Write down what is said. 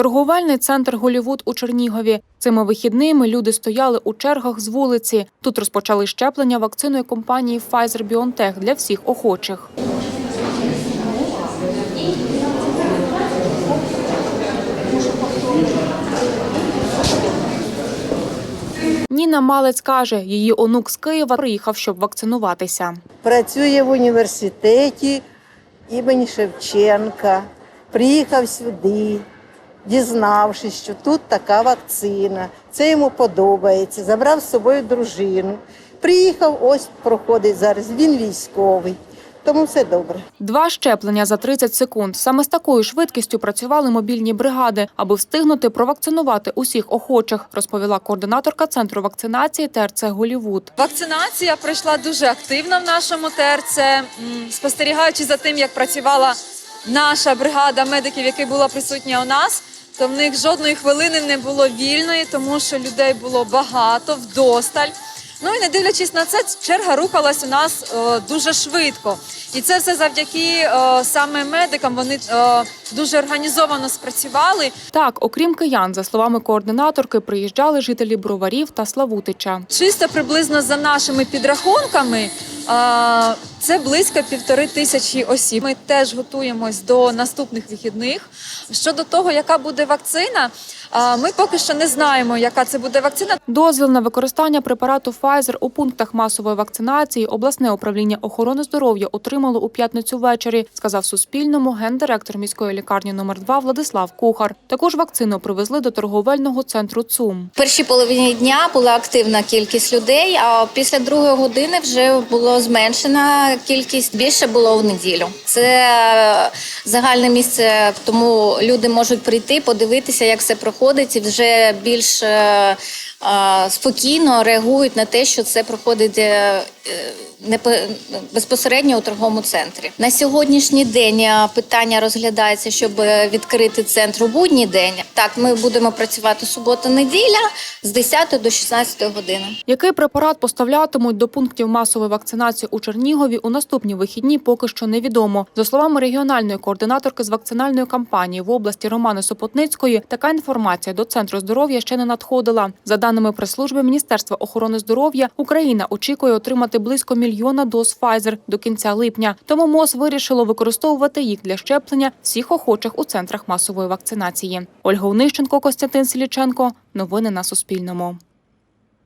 Торговельний центр Голівуд у Чернігові. Цими вихідними люди стояли у чергах з вулиці. Тут розпочали щеплення вакциною компанії Pfizer-BioNTech для всіх охочих. Ніна Малець каже, її онук з Києва приїхав, щоб вакцинуватися. Працює в університеті імені Шевченка. Приїхав сюди, дізнавшись, що тут така вакцина. Це йому подобається. Забрав з собою дружину. Приїхав, ось проходить зараз. Він військовий, тому все добре. Два щеплення за 30 секунд. Саме з такою швидкістю працювали мобільні бригади, аби встигнути провакцинувати усіх охочих, розповіла координаторка центру вакцинації ТРЦ Голівуд. Вакцинація пройшла дуже активно в нашому ТРЦ. Спостерігаючи за тим, як працювала наша бригада медиків, яка була присутня у нас, то в них жодної хвилини не було вільної, тому що людей було багато, вдосталь. Ну і не дивлячись на це, черга рухалась у нас е, дуже швидко. І це все завдяки е, саме медикам. Вони е, дуже організовано спрацювали. Так, окрім киян, за словами координаторки, приїжджали жителі Броварів та Славутича. Чисто приблизно за нашими підрахунками. а, Це близько півтори тисячі осіб. Ми теж готуємось до наступних вихідних. Щодо того, яка буде вакцина, ми поки що не знаємо, яка це буде вакцина. Дозвіл на використання препарату Pfizer у пунктах масової вакцинації обласне управління охорони здоров'я отримало у п'ятницю ввечері, сказав Суспільному гендиректор міської лікарні номер 2 Владислав Кухар. Також вакцину привезли до торговельного центру ЦУМ. В першій половині дня була активна кількість людей, а після другої години вже було зменшена кількість. Більше було в неділю. Це загальне місце, тому люди можуть прийти, подивитися, як все проходить, і вже більш е, е, спокійно реагують на те, що це проходить. е, е, безпосередньо у торговому центрі на сьогоднішній день питання розглядається, щоб відкрити центр у будній день. Так, ми будемо працювати субота-неділя з 10 до 16 години. Який препарат поставлятимуть до пунктів масової вакцинації у Чернігові у наступні вихідні, поки що невідомо. За словами регіональної координаторки з вакцинальної кампанії в області Романи Сопотницької, така інформація до центру здоров'я ще не надходила. За даними прес-служби Міністерства охорони здоров'я, Україна очікує отримати близько мільйона доз Pfizer до кінця липня. Тому МОЗ вирішило використовувати їх для щеплення всіх охочих у центрах масової вакцинації. Ольга Онищенко, Костянтин Сіліченко. Новини на Суспільному.